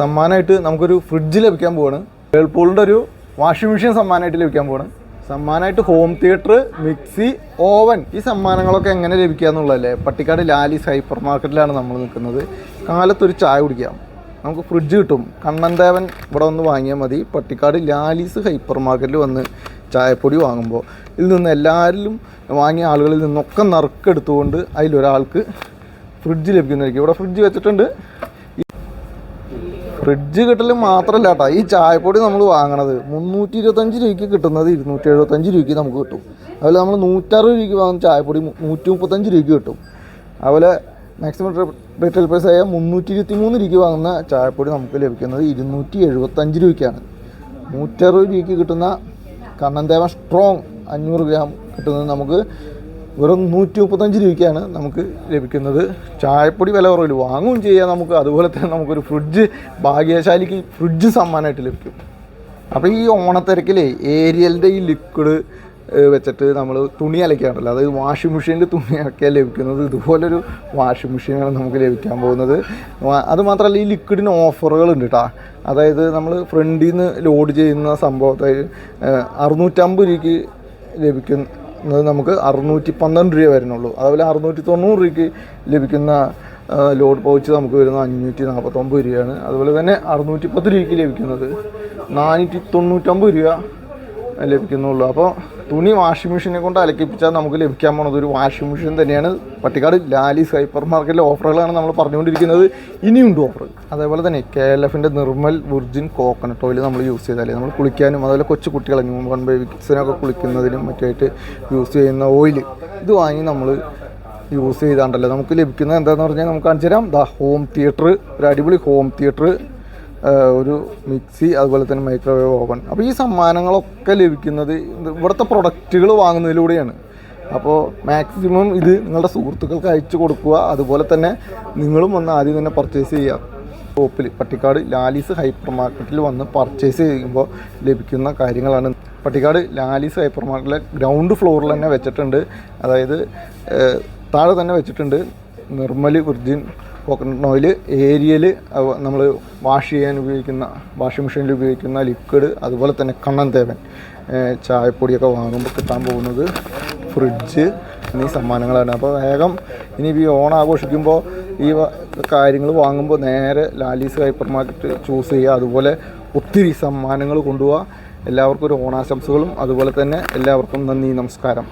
സമ്മാനമായിട്ട് നമുക്കൊരു ഫ്രിഡ്ജ് ലഭിക്കാൻ പോവാണ്. വേൾപൂളിന്റെ ഒരു വാഷിംഗ് മെഷീൻ സമ്മാനമായിട്ട് ലഭിക്കാൻ പോവാണ്. സമ്മാനമായിട്ട് ഹോം തിയേറ്റർ മിക്സി ഓവൻ ഈ സമ്മാനങ്ങളൊക്കെ എങ്ങനെ ലഭിക്കുക എന്നുള്ളതല്ലേ? പട്ടിക്കാട് ലാലിസ് ഹൈപ്പർ മാർക്കറ്റിലാണ് നമ്മൾ നിൽക്കുന്നത്. കാലത്തൊരു ചായ കുടിക്കാം. നമുക്ക് ഫ്രിഡ്ജ് കിട്ടും. കണ്ണൻദേവൻ ഇവിടെ വന്ന് വാങ്ങിയാൽ മതി. പട്ടിക്കാട് ലാലീസ് ഹൈപ്പർ മാർക്കറ്റിൽ വന്ന് ചായപ്പൊടി വാങ്ങുമ്പോൾ ഇതിൽ നിന്ന് എല്ലാവരിലും വാങ്ങിയ ആളുകളിൽ നിന്നൊക്കെ നറുക്കെടുത്തുകൊണ്ട് അതിലൊരാൾക്ക് ഫ്രിഡ്ജ് ലഭിക്കുന്നതായിരിക്കും. ഇവിടെ ഫ്രിഡ്ജ് വെച്ചിട്ടുണ്ട്. ഫ്രിഡ്ജ് കിട്ടൽ മാത്രമല്ല കേട്ടോ ഈ ചായപ്പൊടി നമ്മൾ വാങ്ങണത് മുന്നൂറ്റി ഇരുപത്തഞ്ച് രൂപയ്ക്ക് കിട്ടുന്നത് ഇരുന്നൂറ്റി എഴുപത്തഞ്ച് രൂപയ്ക്ക് നമുക്ക് കിട്ടും. അതുപോലെ നമ്മൾ നൂറ്ററുപത് രൂപയ്ക്ക് വാങ്ങുന്ന ചായപ്പൊടി നൂറ്റി മുപ്പത്തഞ്ച് രൂപയ്ക്ക് കിട്ടും. അതുപോലെ മാക്സിമം റീറ്റെയിൽ പ്രൈസ് ആയ മുന്നൂറ്റി ഇരുപത്തി മൂന്ന് രൂപയ്ക്ക് വാങ്ങുന്ന ചായപ്പൊടി നമുക്ക് ലഭിക്കുന്നത് ഇരുന്നൂറ്റി എഴുപത്തഞ്ച് രൂപയ്ക്കാണ്. നൂറ്ററുപത് രൂപയ്ക്ക് കിട്ടുന്ന കണ്ണൻദേവൻ സ്ട്രോങ് അഞ്ഞൂറ് ഗ്രാം കിട്ടുന്നത് നമുക്ക് വെറും നൂറ്റി മുപ്പത്തഞ്ച് രൂപയ്ക്കാണ് നമുക്ക് ലഭിക്കുന്നത്. ചായപ്പൊടി വില കുറവിൽ വാങ്ങുകയും ചെയ്യാം നമുക്ക്. അതുപോലെ തന്നെ നമുക്കൊരു ഫ്രിഡ്ജ് ഭാഗ്യശാലിക്ക് ഫ്രിഡ്ജ് സമ്മാനമായിട്ട് ലഭിക്കും. അപ്പോൾ ഈ ഓണത്തിരക്കിലെ ഏരിയലിന്റെ ഈ ലിക്വിഡ് വെച്ചിട്ട് നമ്മൾ തുണി അലക്കാറുണ്ടല്ലോ അതായത് വാഷിംഗ് മെഷീനിൽ തുണി അലക്കാൻ ലഭിക്കുന്നത്. ഇതുപോലൊരു വാഷിംഗ് മെഷീനാണ് നമുക്ക് ലഭിക്കാൻ പോകുന്നത്. അതുമാത്രമല്ല ഈ ലിക്വിഡിന് ഓഫറുകളുണ്ട് കേട്ടോ അതായത് നമ്മൾ ഫ്രണ്ടിൽ നിന്ന് ലോഡ് ചെയ്യുന്ന സംഭവത്തെ അറുന്നൂറ്റമ്പത് രൂപയ്ക്ക് ലഭിക്കുന്നത് നമുക്ക് അറുന്നൂറ്റി പന്ത്രണ്ട് രൂപ വരുന്നുള്ളൂ. അതുപോലെ അറുന്നൂറ്റി തൊണ്ണൂറ് രൂപയ്ക്ക് ലഭിക്കുന്ന ലോഡ് പൗച്ച് നമുക്ക് വരുന്നത് അഞ്ഞൂറ്റി നാൽപ്പത്തൊമ്പത് രൂപയാണ്. അതുപോലെ തന്നെ അറുന്നൂറ്റി പത്ത് രൂപയ്ക്ക് ലഭിക്കുന്നത് നാനൂറ്റി തൊണ്ണൂറ്റമ്പത് രൂപ ലഭിക്കുന്നുള്ളൂ. അപ്പോൾ തുണി വാഷിംഗ് മെഷീനെ കൊണ്ട് അലക്കിപ്പിച്ചാൽ നമുക്ക് ലഭിക്കാൻ പോണത് ഒരു വാഷിംഗ് മെഷീൻ തന്നെയാണ്. പട്ടിക്കാട് ലാലി ഹൈപ്പർ മാർക്കറ്റിലെ ഓഫറുകളാണ് നമ്മൾ പറഞ്ഞുകൊണ്ടിരിക്കുന്നത്. ഇനിയുണ്ട് ഓഫർ അതേപോലെ തന്നെ കെ എൽ എഫിന്റെ നിർമ്മൽ വിർജിൻ കോക്കനട്ട് ഓയിൽ നമ്മൾ യൂസ് ചെയ്താലേ നമ്മൾ കുളിക്കാനും അതുപോലെ കൊച്ചു കുട്ടികളെ ന്യൂ ബോൺ ബേബിക്സിനൊക്കെ കുളിക്കുന്നതിനും മറ്റായിട്ട് യൂസ് ചെയ്യുന്ന ഓയിൽ ഇത് വാങ്ങി നമ്മൾ യൂസ് ചെയ്താണ്ടല്ലോ. നമുക്ക് ലഭിക്കുന്നത് എന്താണെന്ന് പറഞ്ഞാൽ നമുക്ക് കാണിച്ചു തരാം ദ ഹോം തിയേറ്റർ ഒരു അടിപൊളി ഹോം തിയേറ്റർ ഒരു മിക്സി അതുപോലെ തന്നെ മൈക്രോവേവ് ഓവൻ അപ്പോൾ ഈ സമ്മാനങ്ങളൊക്കെ ലഭിക്കുന്നത് ഇവിടുത്തെ പ്രൊഡക്റ്റുകൾ വാങ്ങുന്നതിലൂടെയാണ്. അപ്പോൾ മാക്സിമം ഇത് നിങ്ങളുടെ സുഹൃത്തുക്കൾക്ക് അയച്ചു കൊടുക്കുക. അതുപോലെ തന്നെ നിങ്ങളും വന്ന് ആദ്യം തന്നെ പർച്ചേസ് ചെയ്യുക. ഷോപ്പിൽ പട്ടിക്കാട് ലാലീസ് ഹൈപ്പർ മാർക്കറ്റിൽ വന്ന് പർച്ചേസ് ചെയ്യുമ്പോൾ ലഭിക്കുന്ന കാര്യങ്ങളാണ്. പട്ടിക്കാട് ലാലീസ് ഹൈപ്പർ മാർക്കറ്റിലെ ഗ്രൗണ്ട് ഫ്ലോറിൽ തന്നെ വെച്ചിട്ടുണ്ട്. അതായത് താഴെ തന്നെ വെച്ചിട്ടുണ്ട്. Nirmal virgin coconut oil Ariel നമ്മൾ വാഷ് ചെയ്യാൻ ഉപയോഗിക്കുന്ന വാഷിംഗ് മെഷീനിൽ ഉപയോഗിക്കുന്ന ലിക്വിഡ് അതുപോലെ തന്നെ കണ്ണൻ തേവൻ ചായപ്പൊടിയൊക്കെ വാങ്ങുമ്പോൾ കിട്ടാൻ പോകുന്നത് ഫ്രിഡ്ജ് എന്നീ സമ്മാനങ്ങളാണ് അപ്പോൾ വേഗം ഇനി ഈ ഓണം ആഘോഷിക്കുമ്പോൾ ഈ കാര്യങ്ങൾ വാങ്ങുമ്പോൾ നേരെ ലാലീസ് ഹൈപ്പർ മാർക്കറ്റ് ചൂസ് ചെയ്യുക. അതുപോലെ ഒത്തിരി സമ്മാനങ്ങൾ കൊണ്ടുപോവുക എല്ലാവർക്കും ഒരു ഓണാശംസകളും. അതുപോലെ തന്നെ എല്ലാവർക്കും നന്ദി നമസ്കാരം.